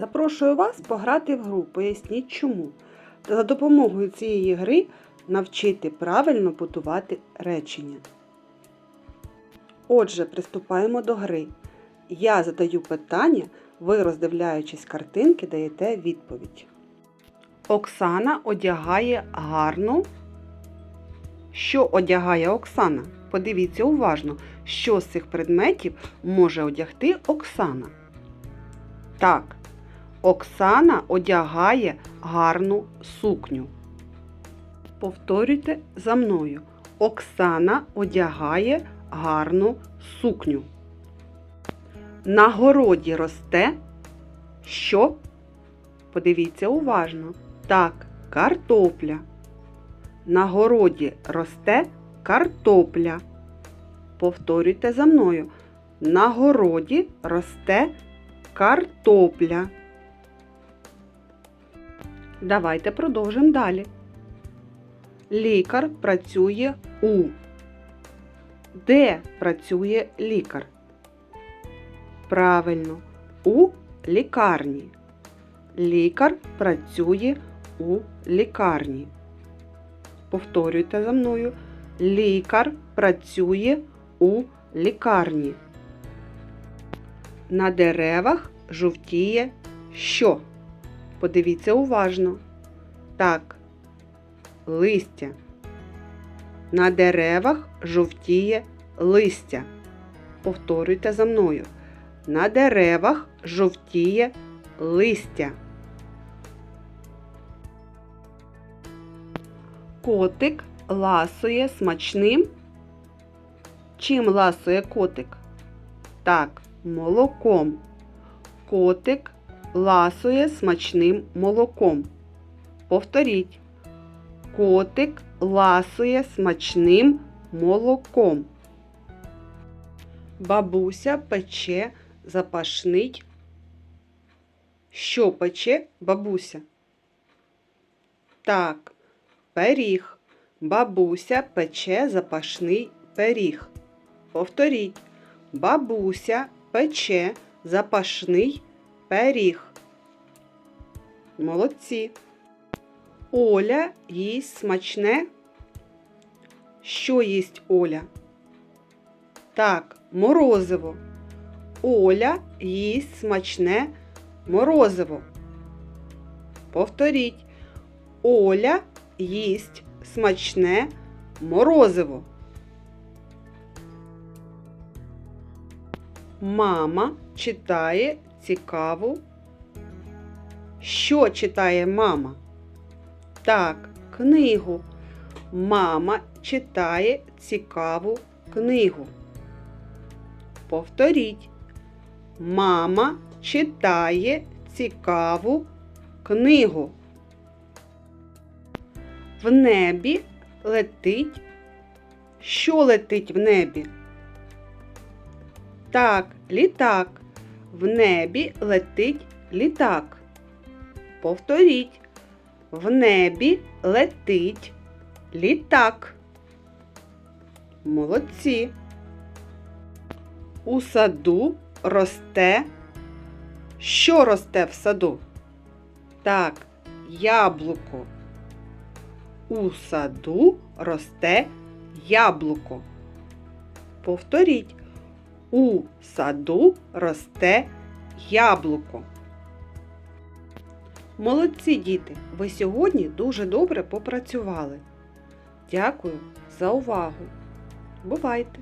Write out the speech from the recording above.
Запрошую вас пограти в гру Поясніть чому. Та за допомогою цієї гри навчити правильно будувати речення. Отже, приступаємо до гри. Я задаю питання, ви, роздивляючись картинки, даєте відповідь. Оксана одягає гарну. Що одягає Оксана? Подивіться уважно, що з цих предметів може одягти Оксана. Так, Оксана одягає гарну сукню. Повторюйте за мною. Оксана одягає гарну сукню. На городі росте що? Подивіться уважно. Так, картопля. На городі росте картопля. Повторюйте за мною. На городі росте картопля. Давайте продовжимо далі. Лікар працює у. Де працює лікар? Правильно, у лікарні. Лікар працює у лікарні. Повторюйте за мною. Лікар працює у лікарні. На деревах жовтіє що? Подивіться уважно. Так, листя. На деревах жовтіє листя. Повторюйте за мною. На деревах жовтіє листя. Котик ласує смачним. Чим ласує котик? Так, молоком. Котик ласує смачним молоком. Повторіть. Котик ласує смачним молоком. Бабуся пече запашний. Що пече бабуся? Так, пиріг. Бабуся пече запашний пиріг. Повторіть. Бабуся пече запашний пиріг. Молодці. Оля їсть смачне. Що їсть Оля? Так, морозиво. Оля їсть смачне морозиво. Повторіть. Оля їсть смачне морозиво. Мама читає цікаву. Що читає мама? Так, книгу. Мама читає цікаву книгу. Повторіть. Мама читає цікаву книгу. В небі летить. Що летить в небі? Так, літак. В небі летить літак. Повторіть. В небі летить літак. Молодці. У саду росте. Що росте в саду? Так, яблуко. У саду росте яблуко. Повторіть. У саду росте яблуко. Молодці діти! Ви сьогодні дуже добре попрацювали. Дякую за увагу. Бувайте!